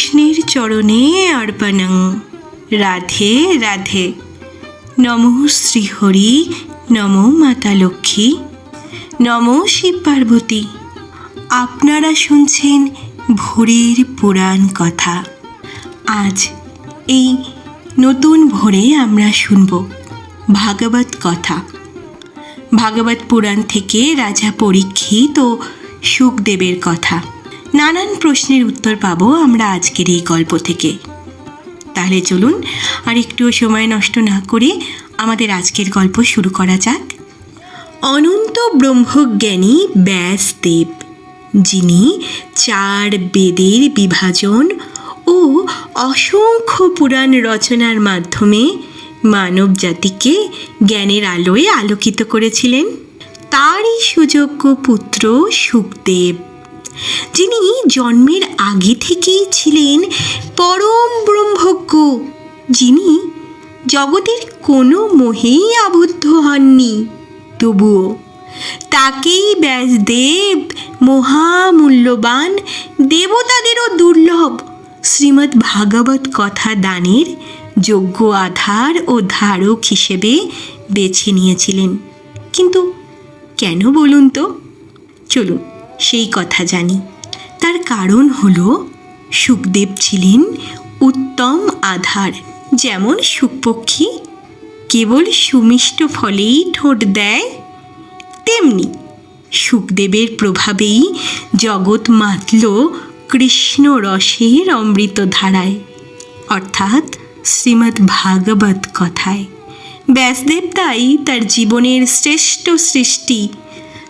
শ্রীকৃষ্ণের চরণে অর্পণং। রাধে রাধে। নম শ্রীহরি, নম মাতা লক্ষ্মী। নম শিব পার্বতী। আপনারা শুনছেন ভোরের পুরাণ কথা। আজ এই নতুন ভোরে আমরা শুনব ভাগবত কথা। ভাগবত পুরাণ থেকে রাজা পরীক্ষিত ও সুখদেবের কথা। নানান প্রশ্নের উত্তর পাবো আমরা আজকের এই গল্প থেকে। তাহলে চলুন আর একটুও সময় নষ্ট না করে আমাদের আজকের গল্প শুরু করা যাক। অনন্ত ব্রহ্মজ্ঞানী ব্যাসদেব, যিনি চার বেদের বিভাজন ও অসংখ্য পুরাণ রচনার মাধ্যমে মানব জাতিকে জ্ঞানের আলোয় আলোকিত করেছিলেন। তারই সুযোগ্য পুত্র সুখদেব। যিনি জন্মের আগে থেকেই ছিলেন পরম ব্রহ্মজ্ঞ, যিনি জগতের কোনো মোহেই আবদ্ধ হননি। তবুও তাকেই ব্যাসদেব মহামূল্যবান দেবতাদেরও দুর্লভ শ্রীমদ্ ভাগবত কথা দানের যোগ্য আধার ও ধারক হিসেবে বেছে নিয়েছিলেন। কিন্তু কেন বলুন তো? চলুন। সেই কথা জানি। তার কারণ হল, সুখদেব ছিলেন উত্তম আধার। যেমন সুখপক্ষী কেবল সুমিষ্ট ফলেই ঠোঁট দেয়, তেমনি সুখদেবের প্রভাবেই জগৎ মাতল কৃষ্ণ রসের অমৃত ধারায় অর্থাৎ শ্রীমদ্ ভাগবত কথায়। ব্যাসদেব তাই তার জীবনের শ্রেষ্ঠ সৃষ্টি।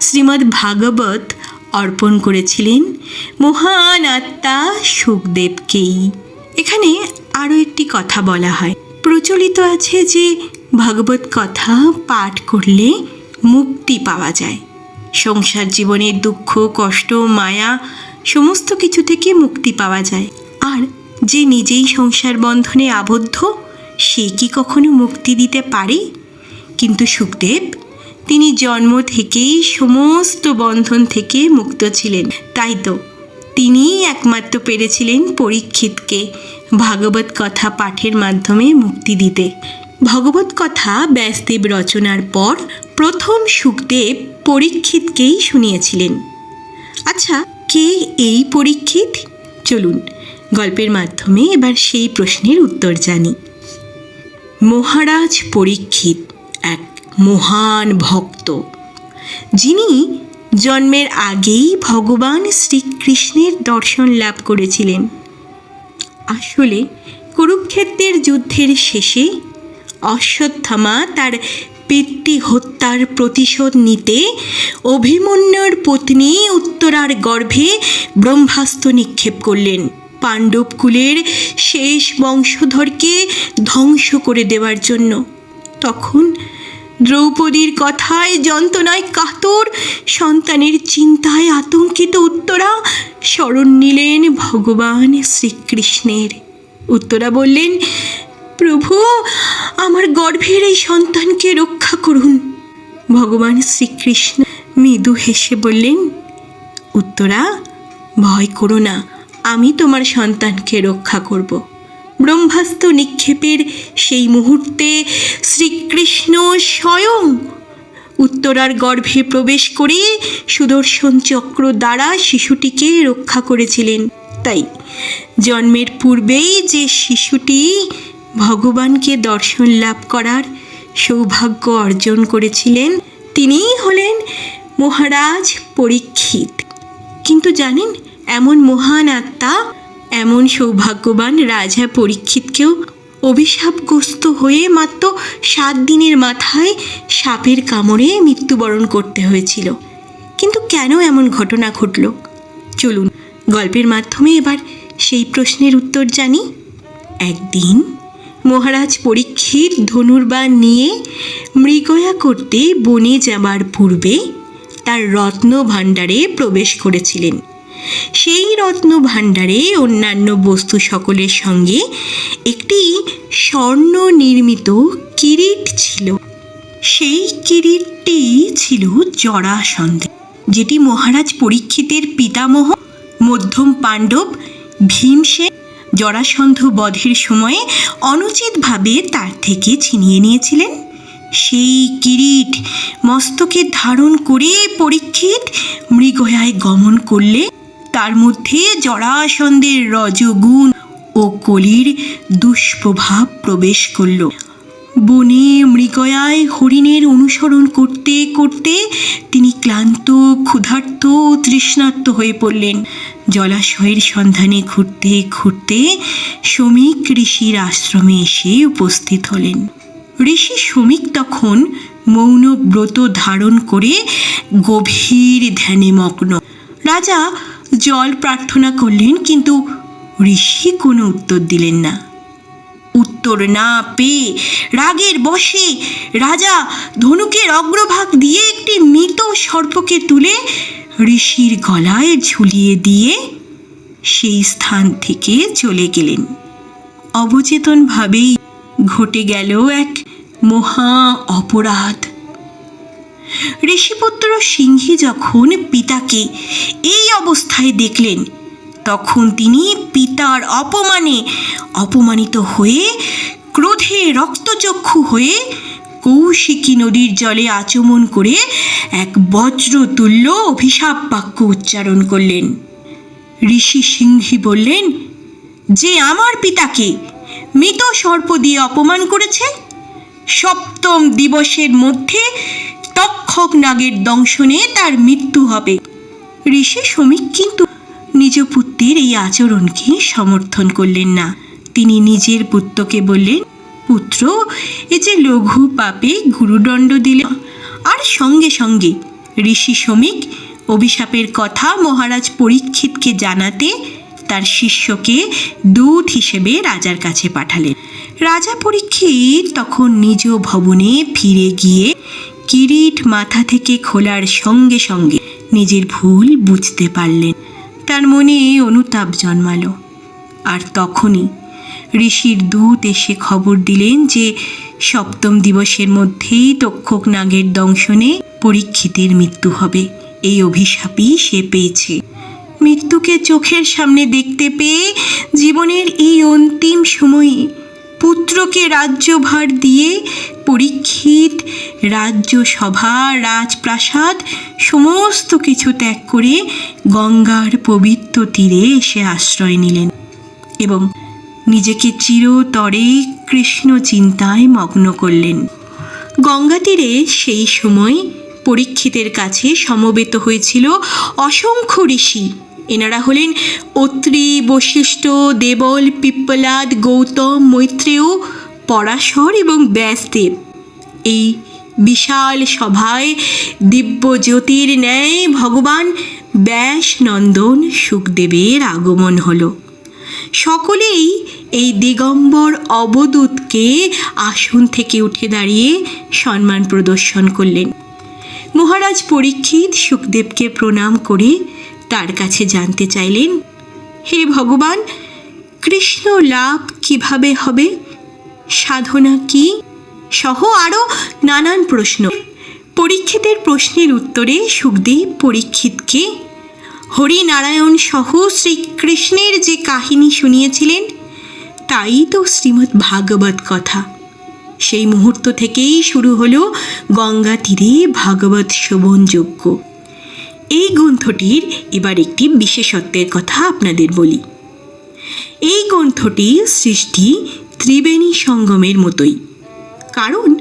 শ্রীমদ্ ভাগবত অর্পণ করেছিলেন মহান আত্মা সুখদেবকেই এখানে আরও একটি কথা বলা হয়। প্রচলিত আছে যে ভাগবত কথা পাঠ করলে মুক্তি পাওয়া যায়। সংসার জীবনের দুঃখ, কষ্ট, মায়া সমস্ত কিছু থেকে মুক্তি পাওয়া যায়। আর যে নিজেই সংসার বন্ধনে আবদ্ধ, সে কি কখনো মুক্তি দিতে পারে? কিন্তু সুখদেব তিনি জন্ম থেকেই সমস্ত বন্ধন থেকে মুক্ত ছিলেন। তাই তো, তিনিই একমাত্র পেরেছিলেন পরীক্ষিতকে ভাগবত কথা পাঠের মাধ্যমে মুক্তি দিতে। ভগবত কথা ব্যাসদেব রচনার পর প্রথম সুখদেব পরীক্ষিতকেই শুনিয়েছিলেন। আচ্ছা কে এই পরীক্ষিত? চলুন, গল্পের মাধ্যমে এবার সেই প্রশ্নের উত্তর জানি। মহারাজ পরীক্ষিত, এক মহান ভক্ত। যিনি জন্মের আগেই ভগবান শ্রীকৃষ্ণের দর্শন লাভ করেছিলেন। আসলে কুরুক্ষেত্রের যুদ্ধের শেষে অশ্বত্থামা তার পিতৃ হত্যার প্রতিশোধ নিতে অভিমন্যুর পত্নী উত্তরার গর্ভে ব্রহ্মাস্ত্র নিক্ষেপ করলেন। পাণ্ডবকুলের শেষ বংশধরকে ধ্বংস করে দেওয়ার জন্য। তখন দ্রৌপদীর কথায় যন্ত্রণায় কাতর, সন্তানের চিন্তায় আতঙ্কিত উত্তরা স্মরণ নিলেন ভগবান শ্রীকৃষ্ণের। উত্তরা বললেন, প্রভু, আমার গর্ভের এই সন্তানকে রক্ষা করুন। ভগবান শ্রীকৃষ্ণ মৃদু হেসে বললেন, উত্তরা, ভয় করো না, আমি তোমার সন্তানকে রক্ষা করব। ব্রহ্মাস্ত্র নিক্ষেপের সেই মুহূর্তে শ্রীকৃষ্ণ স্বয়ং উত্তরার গর্ভে প্রবেশ করে সুদর্শন চক্র দ্বারা শিশুটিকে রক্ষা করেছিলেন। তাই জন্মের পূর্বেই যে শিশুটি ভগবানকে দর্শন লাভ করার সৌভাগ্য অর্জন করেছিলেন, তিনিই হলেন মহারাজ পরীক্ষিত। কিন্তু জানেন, এমন মহান আত্মা এমন সৌভাগ্যবান রাজা পরীক্ষিতকেও অভিশাপগ্রস্ত হয়ে মাত্র সাত দিনের মাথায় সাপের কামড়ে মৃত্যুবরণ করতে হয়েছিল। কিন্তু কেন এমন ঘটনা ঘটল? চলুন, গল্পের মাধ্যমে এবার সেই প্রশ্নের উত্তর জানি। একদিন মহারাজ পরীক্ষিত ধনুর্বাণ নিয়ে মৃগয়া করতে বনে যাবার পূর্বে তার রত্ন ভাণ্ডারে প্রবেশ করেছিলেন। সেই রত্ন ভাণ্ডারে অন্যান্য বস্তু সকলের সঙ্গে একটি স্বর্ণ নির্মিত কিরিট ছিল। সেই কিরিটটি ছিল জরাসন্ধে, যেটি মহারাজ পরীক্ষিতের পিতামহ, মধ্যম পাণ্ডব ভীমসেন জরাসন্ধ বধের সময়ে অনুচিতভাবে তার থেকে ছিনিয়ে নিয়েছিলেন। সেই কিরিট মস্তকে ধারণ করে পরীক্ষিত মৃগয়ায় গমন করলে তার মধ্যে জরাসন্ধের রজগুণ ও কলির দুষ্প্রভাব প্রবেশ করল। বনে মৃগয়ায় হরিণের অনুসরণ করতে করতে তিনি ক্লান্ত, ক্ষুধার্ত ও তৃষ্ণার্ত হয়ে পড়লেন। জলাশয়ের সন্ধানে ঘুরতে ঘুরতে শ্রমিক ঋষির আশ্রমে এসে উপস্থিত হলেন। ঋষি শ্রমিক তখন মৌন ব্রত ধারণ করে গভীর ধ্যানে মগ্ন। রাজা জল প্রার্থনা করলেন, কিন্তু ঋষি কোনো উত্তর দিলেন না। উত্তর না পেয়ে রাগের বশে রাজা ধনুকের অগ্রভাগ দিয়ে একটি মৃত সর্পকে তুলে ঋষির গলায় ঝুলিয়ে দিয়ে সেই স্থান থেকে চলে গেলেন। অবচেতনভাবেই ঘটে গেল এক মহা অপরাধ। ঋষিপুত্র সিংহী যখন পিতাকে এই অবস্থায় দেখলেন, তখন তিনি পিতার অপমানে অপমানিত হয়ে ক্রোধে রক্তচক্ষু হয়ে কৌশিকী নদীর জলে আচমন করে এক বজ্রতুল্য অভিশাপ বাক্য উচ্চারণ করলেন। ঋষি সিংহী বললেন, যে আমার পিতাকে মৃত সর্প দিয়ে অপমান করেছে, সপ্তম দিবসের মধ্যে তক্ষক নাগের দংশনে তার মৃত্যু হবে। ঋষি শ্রমিক কিন্তু নিজ পুত্রের এই আচরণকে সমর্থন করলেন না। তিনি নিজের পুত্রকে বললেন, পুত্র, এ যে লঘু পাপে গুরুদণ্ড দিলে আর সঙ্গে সঙ্গে ঋষি শ্রমিক অভিশাপের কথা মহারাজ পরীক্ষিতকে জানাতে তার শিষ্যকে দূত হিসেবে রাজার কাছে পাঠালেন। রাজা পরীক্ষিত তখন নিজ ভবনে ফিরে গিয়ে কিরিট মাথা থেকে খোলার সঙ্গে সঙ্গে নিজের ভুল বুঝতে পারলেন। তার মনে অনুতাপ জন্মালো। আর তখনই ঋষির দূত এসে খবর দিলেন যে সপ্তম দিবসের মধ্যেই তক্ষক নাগের দংশনে পরীক্ষিতের মৃত্যু হবে। এই অভিশাপই সে পেয়েছে। মৃত্যুকে চোখের সামনে দেখতে পেয়ে জীবনের এই অন্তিম সময়ে পুত্রকে রাজ্যভার দিয়ে পরীক্ষিত রাজ্যসভা রাজপ্রাসাদ সমস্ত কিছু ত্যাগ করে গঙ্গার পবিত্র তীরে এসে আশ্রয় নিলেন এবং নিজেকে চিরতরে কৃষ্ণ চিন্তায় মগ্ন করলেন। গঙ্গা তীরে সেই সময় পরীক্ষিতের কাছে সমবেত হয়েছিল অসংখ্য ঋষি। এনারা হলেন অত্রি, বশিষ্ঠ, দেবল, পিপ্পলাদ, গৌতম, মৈত্রেয়, পরাশর এবং ব্যাসদেব। এই বিশাল সভায় দিব্য জ্যোতির ন্যায় ভগবান ব্যাস নন্দন সুখদেবের আগমন হলো। সকলেই এই দিগম্বর অবদূতকে আসন থেকে উঠে দাঁড়িয়ে সম্মান প্রদর্শন করলেন। মহারাজ পরীক্ষিত সুখদেবকে প্রণাম করে তার কাছে জানতে চাইলেন, হে ভগবান, কৃষ্ণ লাভ কীভাবে হবে? সাধনা কি? সহ আরও নানান প্রশ্ন। পরীক্ষিতের প্রশ্নের উত্তরে সুখদেব পরীক্ষিতকে, হরিনারায়ণ সহ শ্রীকৃষ্ণের যে কাহিনী শুনিয়েছিলেন, তাই তো শ্রীমদ্ ভাগবত কথা। সেই মুহূর্ত থেকেই শুরু হলো গঙ্গা তীরে ভাগবত শোভন যজ্ঞ এই গ্রন্থটির এবার একটি বিশেষত্বের কথা আপনাদের বলি। এই গ্রন্থটির সৃষ্টি ত্রিবেণী সঙ্গমের মতোই। কারণ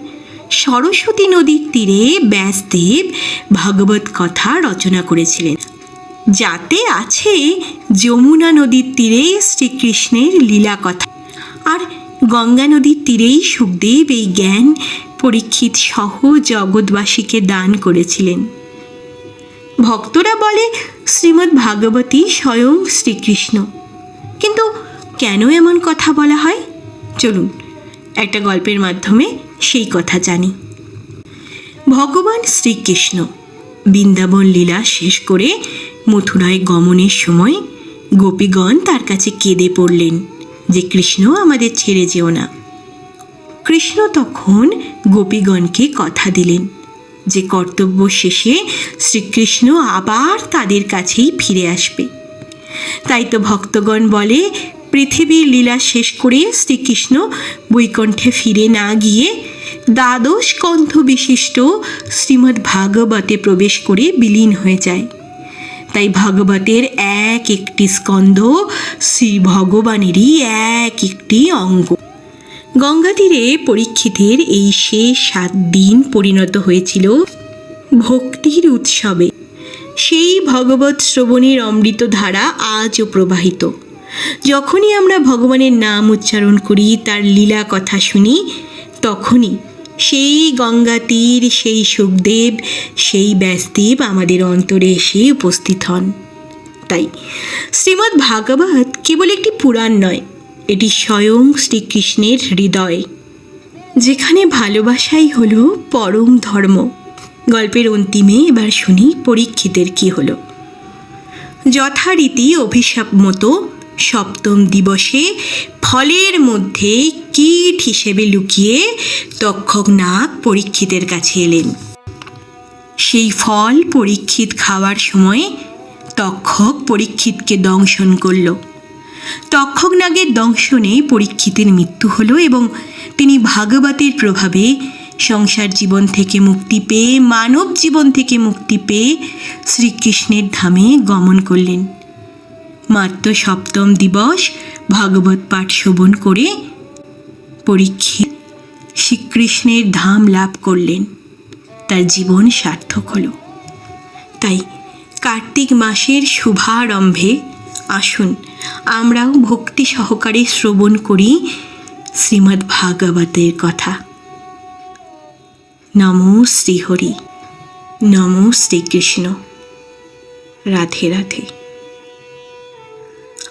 সরস্বতী নদীর তীরে ব্যাসদেব ভাগবত কথা রচনা করেছিলেন। যাতে আছে যমুনা নদীর তীরে শ্রীকৃষ্ণের লীলা কথা। আর গঙ্গা নদীর তীরেই সুখদেব এই জ্ঞান পরীক্ষিত সহ জগৎবাসীকে দান করেছিলেন। ভক্তরা বলে, শ্রীমদ্ ভাগবতী স্বয়ং শ্রীকৃষ্ণ। কিন্তু কেন এমন কথা বলা হয়? চলুন। একটা গল্পের মাধ্যমে সেই কথা জানি। ভগবান শ্রীকৃষ্ণ বৃন্দাবন লীলা শেষ করে মথুরায় গমনের সময় গোপীগণ তার কাছে কেঁদে পড়লেন যে, কৃষ্ণ, আমাদের ছেড়ে যেও না। কৃষ্ণ তখন গোপীগণকে কথা দিলেন যে, কর্তব্য শেষে শ্রীকৃষ্ণ আবার তাদের কাছেই ফিরে আসবে। তাই তো ভক্তগণ বলে পৃথিবীর লীলা শেষ করে শ্রীকৃষ্ণ বৈকণ্ঠে ফিরে না গিয়ে দ্বাদশ কণ্ঠ বিশিষ্ট শ্রীমদ্ ভাগবতে প্রবেশ করে বিলীন হয়ে যায়। তাই ভাগবতের এক একটি স্কন্ধ শ্রী ভগবানেরই এক একটি অঙ্গ। গঙ্গা তীরে পরীক্ষিতের এই শেষ সাত দিন পরিণত হয়েছিল ভক্তির উৎসবে। সেই ভগবত শ্রবণের অমৃত ধারা আজও প্রবাহিত। যখনই আমরা ভগবানের নাম উচ্চারণ করি, তার লীলা কথা শুনি, তখনই সেই গঙ্গা তীর, সেই সুখদেব, সেই ব্যাসদেব আমাদের অন্তরে এসে উপস্থিত হন। তাই শ্রীমদ্ ভাগবত কেবল একটি পুরাণ নয়, এটি স্বয়ং শ্রীকৃষ্ণের হৃদয়, যেখানে ভালোবাসাই হলো পরম ধর্ম। গল্পের অন্তিমে এবার শুনি পরীক্ষিতের কি হলো। যথারীতি অভিশাপ মতো সপ্তম দিবসে ফলের মধ্যে কীট হিসেবে লুকিয়ে তক্ষক নাগ পরীক্ষিতের কাছে এলেন। সেই ফল পরীক্ষিত খাওয়ার সময় তক্ষক পরীক্ষিতকে দংশন করল। তক্ষক নাগের দংশনে পরীক্ষিতের মৃত্যু হলো এবং তিনি ভাগবতের প্রভাবে সংসার জীবন থেকে মুক্তি পেয়ে, মানব জীবন থেকে মুক্তি পেয়ে শ্রীকৃষ্ণের ধামে গমন করলেন। মাত্র সপ্তম দিবস ভাগবত পাঠ শোভন করে পরীক্ষিত শ্রীকৃষ্ণের ধাম লাভ করলেন। তার জীবন সার্থক হলো। তাই কার্তিক মাসের শুভারম্ভে আসুন, আমরাও ভক্তি সহকারে শ্রবণ করি শ্রীমদ্ ভাগবতের কথা। নমো শ্রীহরি, নমো শ্রীকৃষ্ণ। রাধে রাধে।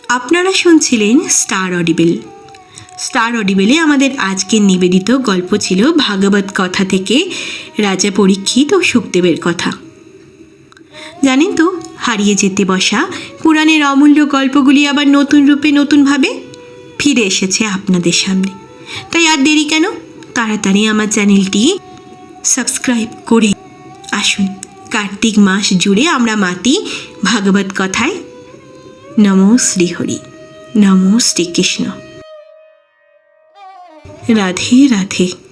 আপনারা শুনছিলেন স্টার অডিবেল। স্টার অডিবেলে আমাদের আজকের নিবেদিত গল্প ছিল ভাগবত কথা থেকে রাজা পরীক্ষিত ও সুখদেবের কথা। জানেন তো, হারিয়ে যেতে বসা পুরাণের অমূল্য গল্পগুলি আবার নতুন রূপে নতুনভাবে ফিরে এসেছে আপনাদের সামনে। তাই আর দেরি কেন? তাড়াতাড়ি আমার চ্যানেলটি সাবস্ক্রাইব করে আসুন। কার্তিক মাস জুড়ে আমরা মাতি ভাগবত কথায় নমো শ্রীহরি নমো শ্রীকৃষ্ণ। রাধে রাধে।